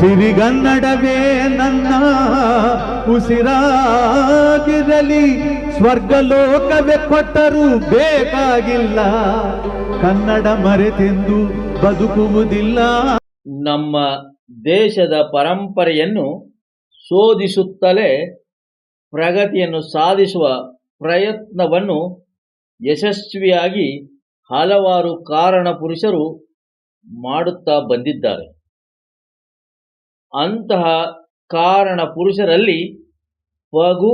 ಸಿರಿಗನ್ನಡವೇ ನನ್ನ ಉಸಿರಾಗಿರಲಿ, ಸ್ವರ್ಗಲೋಕವೇ ಕೊಟ್ಟರೂ ಬೇಕಾಗಿಲ್ಲ. ಕನ್ನಡ ಮರೆತೆಂದು ಬದುಕುವುದಿಲ್ಲ. ನಮ್ಮ ದೇಶದ ಪರಂಪರೆಯನ್ನು ಶೋಧಿಸುತ್ತಲೇ ಪ್ರಗತಿಯನ್ನು ಸಾಧಿಸುವ ಪ್ರಯತ್ನವನ್ನು ಯಶಸ್ವಿಯಾಗಿ ಹಲವಾರು ಕಾರಣ ಪುರುಷರು ಮಾಡುತ್ತಾ ಬಂದಿದ್ದಾರೆ. ಅಂತಹ ಕಾರಣ ಪುರುಷರಲ್ಲಿ ಪಗು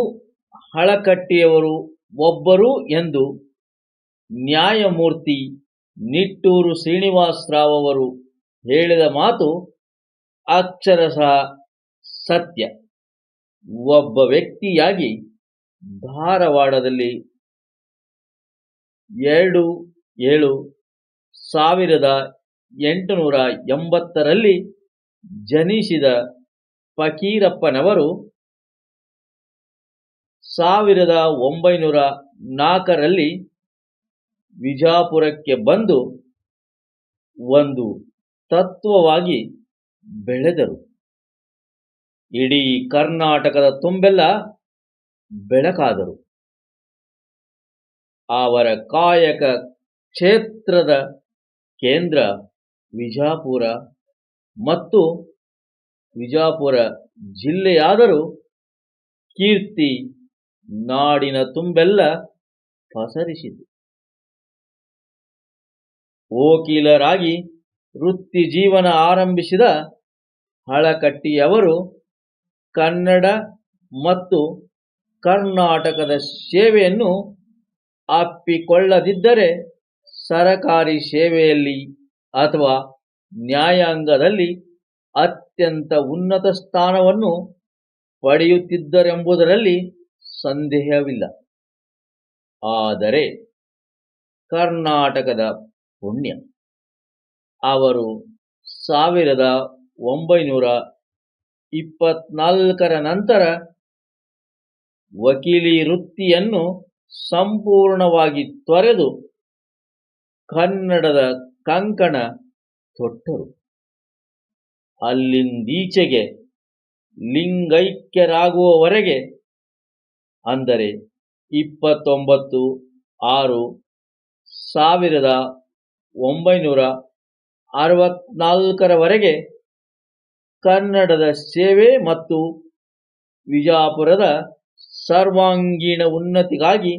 ಹಳಕಟ್ಟಿಯವರು ಒಬ್ಬರು ಎಂದು ನ್ಯಾಯಮೂರ್ತಿ ನಿಟ್ಟೂರು ಶ್ರೀನಿವಾಸರಾವ್ ಅವರು ಹೇಳಿದ ಮಾತು ಅಕ್ಷರಶಃ ಸತ್ಯ. ಒಬ್ಬ ವ್ಯಕ್ತಿಯಾಗಿ ಧಾರವಾಡದಲ್ಲಿ ಎರಡು ಏಳು ಸಾವಿರದ ಎಂಟುನೂರ ಎಂಬತ್ತರಲ್ಲಿ ಜನಿಸಿದ ಫಕೀರಪ್ಪನವರು ಸಾವಿರದ ಒಂಬೈನೂರ ನಾಲ್ಕರಲ್ಲಿ ವಿಜಾಪುರಕ್ಕೆ ಬಂದು ಒಂದು ತತ್ವವಾಗಿ ಬೆಳೆದರು. ಇಡೀ ಕರ್ನಾಟಕದ ತುಂಬೆಲ್ಲ ಬೆಳಕಾದರು. ಅವರ ಕಾಯಕ ಕ್ಷೇತ್ರದ ಕೇಂದ್ರ ವಿಜಾಪುರ ಮತ್ತು ವಿಜಾಪುರ ಜಿಲ್ಲೆಯಾದರೂ ಕೀರ್ತಿ ನಾಡಿನ ತುಂಬೆಲ್ಲ ಪಸರಿಸಿತು ವಕೀಲರಾಗಿ ವೃತ್ತಿ ಜೀವನ ಆರಂಭಿಸಿದ ಹಳಕಟ್ಟಿಯವರು ಕನ್ನಡ ಮತ್ತು ಕರ್ನಾಟಕದ ಸೇವೆಯನ್ನು ಅಪ್ಪಿಕೊಳ್ಳದಿದ್ದರೆ ಸರಕಾರಿ ಸೇವೆಯಲ್ಲಿ ಅಥವಾ ನ್ಯಾಯಾಂಗದಲ್ಲಿ ಅತ್ಯಂತ ಉನ್ನತ ಸ್ಥಾನವನ್ನು ಪಡೆಯುತ್ತಿದ್ದರೆಂಬುದರಲ್ಲಿ ಸಂದೇಹವಿಲ್ಲ. ಆದರೆ ಕರ್ನಾಟಕದ ಪುಣ್ಯ. ಅವರು ಸಾವಿರದ ಒಂಬೈನೂರ ಇಪ್ಪತ್ನಾಲ್ಕರ ನಂತರ ವಕೀಲಿ ವೃತ್ತಿಯನ್ನು ಸಂಪೂರ್ಣವಾಗಿ ತೊರೆದು ಕನ್ನಡದ ಕಂಕಣ ತೊಟ್ಟರು. ಅಲ್ಲಿಂದೀಚೆಗೆ ಲಿಂಗೈಕ್ಯರಾಗುವವರೆಗೆ ಅಂದರೆ ಇಪ್ಪತ್ತೊಂಬತ್ತು ಆರು ಸಾವಿರದ ಒಂಬೈನೂರ ಅರವತ್ನಾಲ್ಕರವರೆಗೆ ಕನ್ನಡದ ಸೇವೆ ಮತ್ತು ವಿಜಾಪುರದ ಸರ್ವಾಂಗೀಣ ಉನ್ನತಿಗಾಗಿ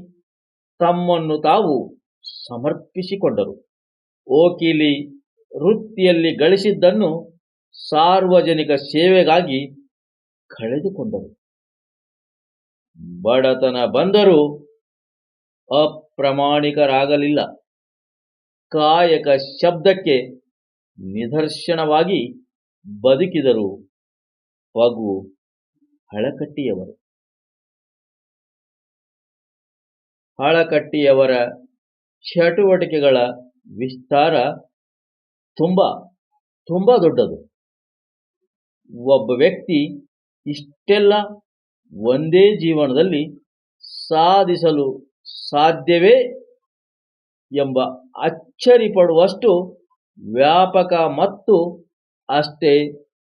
ತಮ್ಮನ್ನು ತಾವು ಸಮರ್ಪಿಸಿಕೊಂಡರು. ವಕೀಲಿ ವೃತ್ತಿಯಲ್ಲಿ ಗಳಿಸಿದ್ದನ್ನು ಸಾರ್ವಜನಿಕ ಸೇವೆಗಾಗಿ ಕಳೆದುಕೊಂಡರು. ಬಡತನ ಬಂದರೂ ಅಪ್ರಾಮಾಣಿಕರಾಗಲಿಲ್ಲ. ಕಾಯಕ ಶಬ್ದಕ್ಕೆ ನಿದರ್ಶನವಾಗಿ ಬದುಕಿದರು ಪಗು ಹಳಕಟ್ಟಿಯವರು. ಹಳಕಟ್ಟಿಯವರ ಚಟುವಟಿಕೆಗಳ ವಿಸ್ತಾರ ತುಂಬ ತುಂಬ ದೊಡ್ಡದು. ಒಬ್ಬ ವ್ಯಕ್ತಿ ಇಷ್ಟೆಲ್ಲ ಒಂದೇ ಜೀವನದಲ್ಲಿ ಸಾಧಿಸಲು ಸಾಧ್ಯವೇ ಎಂಬ ಅಚ್ಚರಿ ಪಡುವಷ್ಟು ವ್ಯಾಪಕ ಮತ್ತು ಅಷ್ಟೇ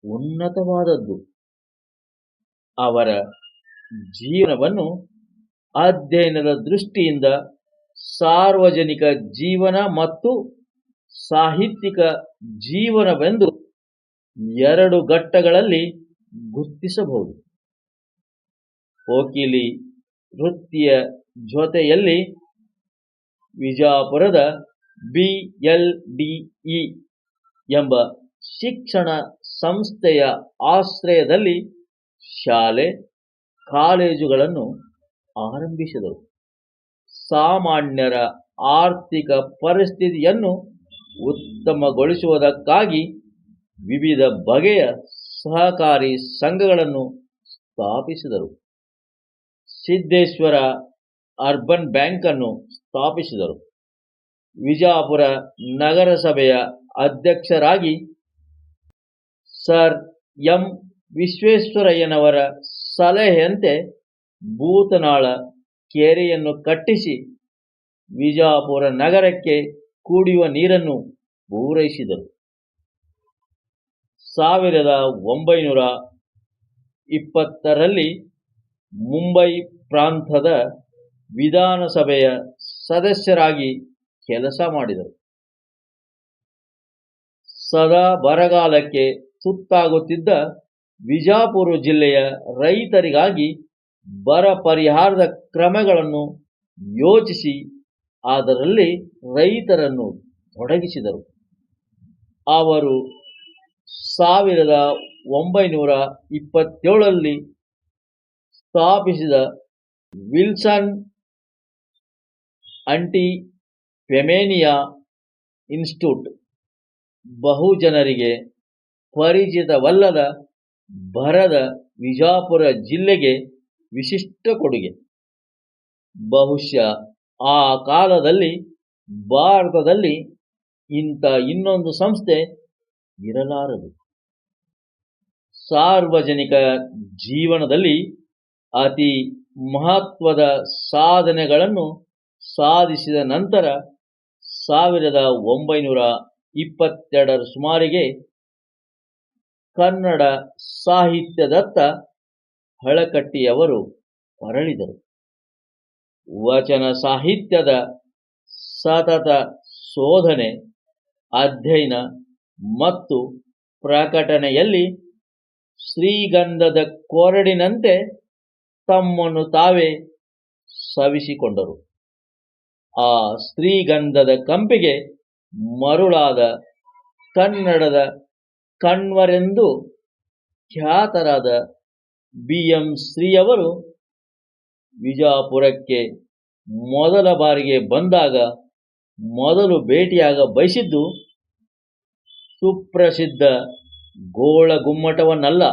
ಉನ್ನತವಾದದ್ದು. ಅವರ ಜೀವನವನ್ನು ಅಧ್ಯಯನದ ದೃಷ್ಟಿಯಿಂದ ಸಾರ್ವಜನಿಕ ಜೀವನ ಮತ್ತು ಸಾಹಿತ್ಯಿಕ ಜೀವನವೆಂದು ಎರಡು ಘಟ್ಟಗಳಲ್ಲಿ ಗುರ್ತಿಸಬಹುದು. ಕೋಕಿಲಿ ವೃತ್ತಿಯ ಜೊತೆಯಲ್ಲಿ ವಿಜಾಪುರದ ಬಿ ಎಲ್ ಡಿ ಎಂಬ ಶಿಕ್ಷಣ ಸಂಸ್ಥೆಯ ಆಶ್ರಯದಲ್ಲಿ ಶಾಲೆ, ಕಾಲೇಜುಗಳನ್ನು ಆರಂಭಿಸಿದರು. ಸಾಮಾನ್ಯರ ಆರ್ಥಿಕ ಪರಿಸ್ಥಿತಿಯನ್ನು ಉತ್ತಮಗೊಳಿಸುವುದಕ್ಕಾಗಿ ವಿವಿಧ ಬಗೆಯ ಸಹಕಾರಿ ಸಂಘಗಳನ್ನು ಸ್ಥಾಪಿಸಿದರು. ಸಿದ್ದೇಶ್ವರ ಅರ್ಬನ್ ಬ್ಯಾಂಕ್ ಅನ್ನು ಸ್ಥಾಪಿಸಿದರು. ವಿಜಾಪುರ ನಗರಸಭೆಯ ಅಧ್ಯಕ್ಷರಾಗಿ ಸರ್ ಎಂ ವಿಶ್ವೇಶ್ವರಯ್ಯನವರ ಸಲಹೆಯಂತೆ ಭೂತನಾಳ ಕೆರೆಯನ್ನು ಕಟ್ಟಿಸಿ ವಿಜಾಪುರ ನಗರಕ್ಕೆ ಕುಡಿಯುವ ನೀರನ್ನು ಪೂರೈಸಿದರು. ಸಾವಿರದ ಒಂಬೈನೂರ ಇಪ್ಪತ್ತರಲ್ಲಿ ಮುಂಬೈ ಪ್ರಾಂತದ ವಿಧಾನಸಭೆಯ ಸದಸ್ಯರಾಗಿ ಕೆಲಸ ಮಾಡಿದರು. ಸದಾ ಬರಗಾಲಕ್ಕೆ ತುತ್ತಾಗುತ್ತಿದ್ದ ವಿಜಾಪುರ ಜಿಲ್ಲೆಯ ರೈತರಿಗಾಗಿ ಬರ ಪರಿಹಾರದ ಕ್ರಮಗಳನ್ನು ಯೋಚಿಸಿ ಅದರಲ್ಲಿ ರೈತರನ್ನು ತೊಡಗಿಸಿದರು. ಅವರು ಸಾವಿರದ ಒಂಬೈನೂರ ಇಪ್ಪತ್ತೇಳರಲ್ಲಿ ಸ್ಥಾಪಿಸಿದ ವಿಲ್ಸನ್ ಅಂಟಿ ಫೆಮೇನಿಯಾ ಇನ್ಸ್ಟಿಟ್ಯೂಟ್ ಬಹುಜನರಿಗೆ ಪರಿಚಿತವಲ್ಲದ ಬರದ ವಿಜಾಪುರ ಜಿಲ್ಲೆಗೆ ವಿಶಿಷ್ಟ ಕೊಡುಗೆ. ಬಹುಶಃ ಆ ಕಾಲದಲ್ಲಿ, ಭಾರತದಲ್ಲಿ ಇಂಥ ಇನ್ನೊಂದು ಸಂಸ್ಥೆ ಇರಲಾರದು. ಸಾರ್ವಜನಿಕ ಜೀವನದಲ್ಲಿ ಅತಿ ಮಹತ್ವದ ಸಾಧನೆಗಳನ್ನು ಸಾಧಿಸಿದ ನಂತರ, ಸಾವಿರದ ಒಂಬೈನೂರ ಇಪ್ಪತ್ತೆರಡರ ಸುಮಾರಿಗೆ ಕನ್ನಡ ಸಾಹಿತ್ಯದತ್ತ ಹಳಕಟ್ಟಿಯವರು ಹೊರಳಿದರು ವಚನ ಸಾಹಿತ್ಯದ ಸತತ ಶೋಧನೆ, ಅಧ್ಯಯನ ಮತ್ತು ಪ್ರಕಟಣೆಯಲ್ಲಿ ಶ್ರೀಗಂಧದ ಕೊರಡಿನಂತೆ ತಮ್ಮನ್ನು ತಾವೇ ಸವಿಸಿಕೊಂಡರು. ಆ ಶ್ರೀಗಂಧದ ಕಂಪಿಗೆ ಮರುಳಾದ ಕನ್ನಡದ ಕಣ್ವರೆಂದು ಖ್ಯಾತರಾದ ಬಿ ಎಂ ಶ್ರೀಯವರು ವಿಜಾಪುರಕ್ಕೆ ಮೊದಲ ಬಾರಿಗೆ ಬಂದಾಗ ಮೊದಲು ಭೇಟಿಯಾಗ ಬಯಸಿದ್ದು ಸುಪ್ರಸಿದ್ಧ ಗೋಳಗುಮ್ಮಟವನ್ನಲ್ಲ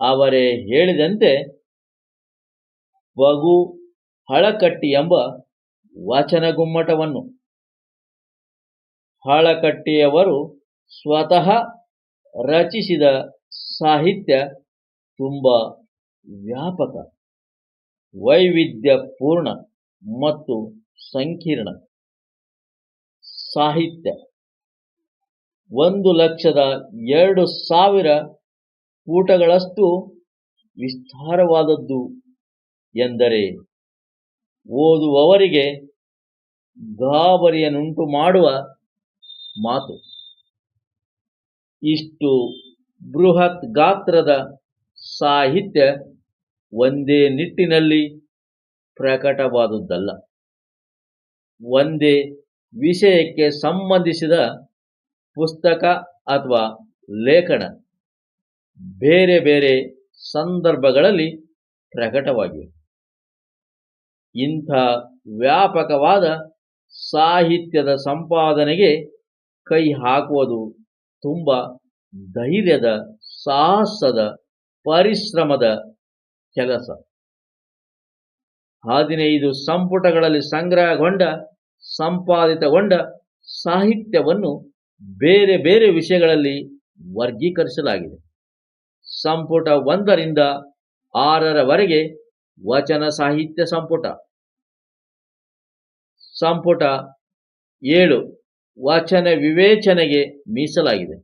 ಅವರೇ ಹೇಳಿದಂತೆ ಬಗು ಹಳಕಟ್ಟಿ ಎಂಬ ವಚನಗುಮ್ಮಟವನ್ನು ಹಳಕಟ್ಟಿಯವರು ಸ್ವತಃ ರಚಿಸಿದ ಸಾಹಿತ್ಯ ತುಂಬ ವ್ಯಾಪಕ. ವೈವಿಧ್ಯಪೂರ್ಣ ಮತ್ತು ಸಂಕೀರ್ಣ ಸಾಹಿತ್ಯ. ಒಂದು ಲಕ್ಷದ ಎರಡು ಸಾವಿರ ಪುಟಗಳಷ್ಟು ವಿಸ್ತಾರವಾದದ್ದು ಎಂದರೆ ಓದುವವರಿಗೆ ಗಾಬರಿಯನ್ನುಂಟು ಮಾಡುವ ಮಾತು. ಇಷ್ಟು ಬೃಹತ್ ಗಾತ್ರದ ಸಾಹಿತ್ಯ ಒಂದೇ ನಿಟ್ಟಿನಲ್ಲಿ ಪ್ರಕಟವಾದುದಲ್ಲ ಒಂದೇ ವಿಷಯಕ್ಕೆ ಸಂಬಂಧಿಸಿದ ಪುಸ್ತಕ ಅಥವಾ ಲೇಖನ ಬೇರೆ ಬೇರೆ ಸಂದರ್ಭಗಳಲ್ಲಿ ಪ್ರಕಟವಾಗಿವೆ. ಇಂಥ ವ್ಯಾಪಕವಾದ ಸಾಹಿತ್ಯದ ಸಂಪಾದನೆಗೆ ಕೈ ಹಾಕುವುದು ತುಂಬ ಧೈರ್ಯದ ಸಾಹಸದ ಪರಿಶ್ರಮದ ಕೆಲಸ. ಹದಿನೈದು ಸಂಪುಟಗಳಲ್ಲಿ ಸಂಗ್ರಹಗೊಂಡ, ಸಂಪಾದಿತಗೊಂಡ ಸಾಹಿತ್ಯವನ್ನು ಬೇರೆ ಬೇರೆ ವಿಷಯಗಳಲ್ಲಿ ವರ್ಗೀಕರಿಸಲಾಗಿದೆ. ಸಂಪುಟ ಒಂದರಿಂದ ಆರರವರೆಗೆ ವಚನ ಸಾಹಿತ್ಯ ಸಂಪುಟ. ಸಂಪುಟ ಏಳು ವಚನ ವಿವೇಚನೆಗೆ ಮೀಸಲಾಗಿದೆ.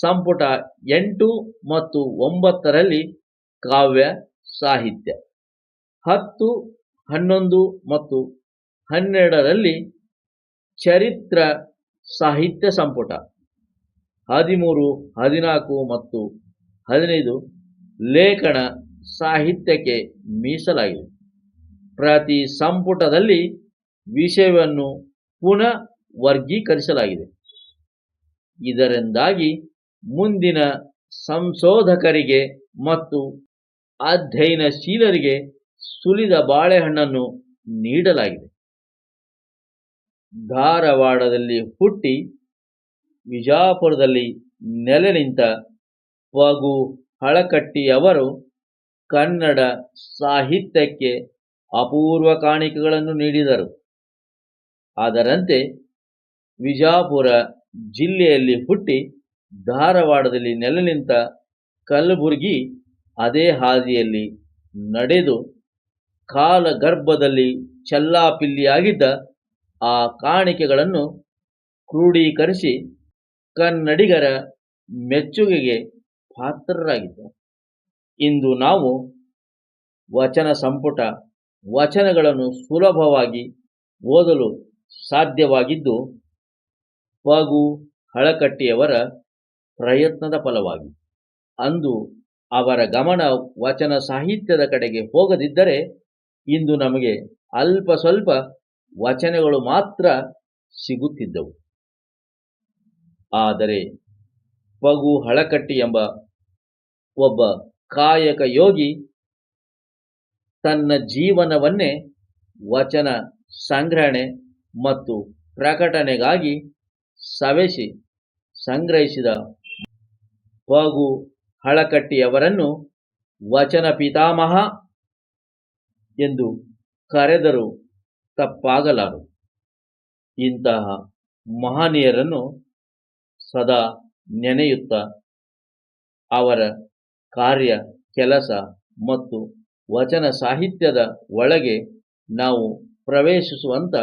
ಸಂಪುಟ ಎಂಟು ಮತ್ತು ಒಂಬತ್ತರಲ್ಲಿ ಕಾವ್ಯ, ಸಾಹಿತ್ಯ. ಹತ್ತು, ಹನ್ನೊಂದು ಮತ್ತು ಹನ್ನೆರಡರಲ್ಲಿ ಚರಿತ್ರ ಸಾಹಿತ್ಯ ಸಂಪುಟ. ಹದಿಮೂರು, ಹದಿನಾಲ್ಕು ಮತ್ತು ಹದಿನೈದು ಲೇಖನ ಸಾಹಿತ್ಯಕ್ಕೆ ಮೀಸಲಾಗಿದೆ. ಪ್ರತಿ ಸಂಪುಟದಲ್ಲಿ ವಿಷಯವನ್ನು ಪುನಃ ವರ್ಗೀಕರಿಸಲಾಗಿದೆ. ಇದರಿಂದಾಗಿ ಮುಂದಿನ ಸಂಶೋಧಕರಿಗೆ ಮತ್ತು ಅಧ್ಯಯನಶೀಲರಿಗೆ ಸುಲಿದ ಬಾಳೆಹಣ್ಣನ್ನು ನೀಡಲಾಗಿದೆ. ಧಾರವಾಡದಲ್ಲಿ ಹುಟ್ಟಿ ವಿಜಾಪುರದಲ್ಲಿ ನೆಲೆ ನಿಂತ ಪಗು ಹಳಕಟ್ಟಿಯವರು ಕನ್ನಡ ಸಾಹಿತ್ಯಕ್ಕೆ ಅಪೂರ್ವ ಕಾಣಿಕೆಗಳನ್ನು ನೀಡಿದರು. ಅದರಂತೆ ವಿಜಾಪುರ ಜಿಲ್ಲೆಯಲ್ಲಿ ಹುಟ್ಟಿ ಧಾರವಾಡದಲ್ಲಿ ನೆಲೆ ನಿಂತ ಕಲಬುರ್ಗಿ ಅದೇ ಹಾದಿಯಲ್ಲಿ ನಡೆದು ಕಾಲ ಗರ್ಭದಲ್ಲಿ ಚಲ್ಲಾಪಿಲ್ಲಿಯಾಗಿದ್ದ ಆ ಕಾಣಿಕೆಗಳನ್ನು ಕ್ರೋಢೀಕರಿಸಿ ಕನ್ನಡಿಗರ ಮೆಚ್ಚುಗೆಗೆ ಪಾತ್ರರಾಗಿದ್ದ ಇಂದು ನಾವು ವಚನ ಸಂಪುಟ ವಚನಗಳನ್ನು ಸುಲಭವಾಗಿ ಓದಲು ಸಾಧ್ಯವಾಗಿದ್ದು, ಪಗು ಹಳಕಟ್ಟಿಯವರ ಪ್ರಯತ್ನದ ಫಲವಾಗಿ. ಅಂದು ಅವರ ಗಮನ ವಚನ ಸಾಹಿತ್ಯದ ಕಡೆಗೆ ಹೋಗದಿದ್ದರೆ ಇಂದು ನಮಗೆ ಅಲ್ಪ ಸ್ವಲ್ಪ ವಚನಗಳು ಮಾತ್ರ ಸಿಗುತ್ತಿದ್ದವು. ಆದರೆ ಪಗು ಹಳಕಟ್ಟಿ ಎಂಬ ಒಬ್ಬ ಕಾಯಕ ಯೋಗಿ ತನ್ನ ಜೀವನವನ್ನೇ ವಚನ ಸಂಗ್ರಹಣೆ ಮತ್ತು ಪ್ರಕಟಣೆಗಾಗಿ ಸವೆಸಿ ಸಂಗ್ರಹಿಸಿದ ಪಗು ಹಳಕಟ್ಟಿಯವರನ್ನು ವಚನ ಪಿತಾಮಹ ಎಂದು ಕರೆದರೂ ತಪ್ಪಾಗಲಾರು ಇಂತಹ ಮಹನೀಯರನ್ನು ಸದಾ ನೆನೆಯುತ್ತಾ ಅವರ ಕಾರ್ಯ, ಕೆಲಸ ಮತ್ತು ವಚನ ಸಾಹಿತ್ಯದ ಒಳಗೆ ನಾವು ಪ್ರವೇಶಿಸುವಂಥ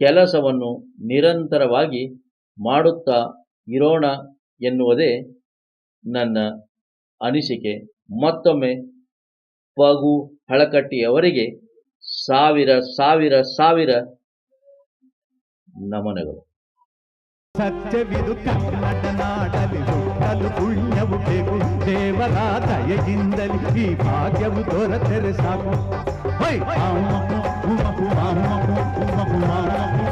ಕೆಲಸವನ್ನು ನಿರಂತರವಾಗಿ ಮಾಡುತ್ತಾ ಇರೋಣ ಎನ್ನುವುದೇ ನನ್ನ ಅನಿಸಿಕೆ ಮತ್ತೊಮ್ಮೆ ಪಗು ಹಳಕಟ್ಟಿಯವರಿಗೆ ಸಾವಿರ ಸಾವಿರ ಸಾವಿರ ನಮನಗಳು ಸತ್ಯವಿದು ಕನ್ನಡ ನಾಡಲಿದು ಹುಟ್ಟಲು ಪುಣ್ಯವು ಬೇಕು ದೇವರ ದಯೆಯಿಂದಲಿ ಈ ಭಾಗ್ಯವು ದೊರೆತರೆ ಸಾಕು ಹೈ! ಆಮಹು, ಉಮಹು, ಆಮಹು.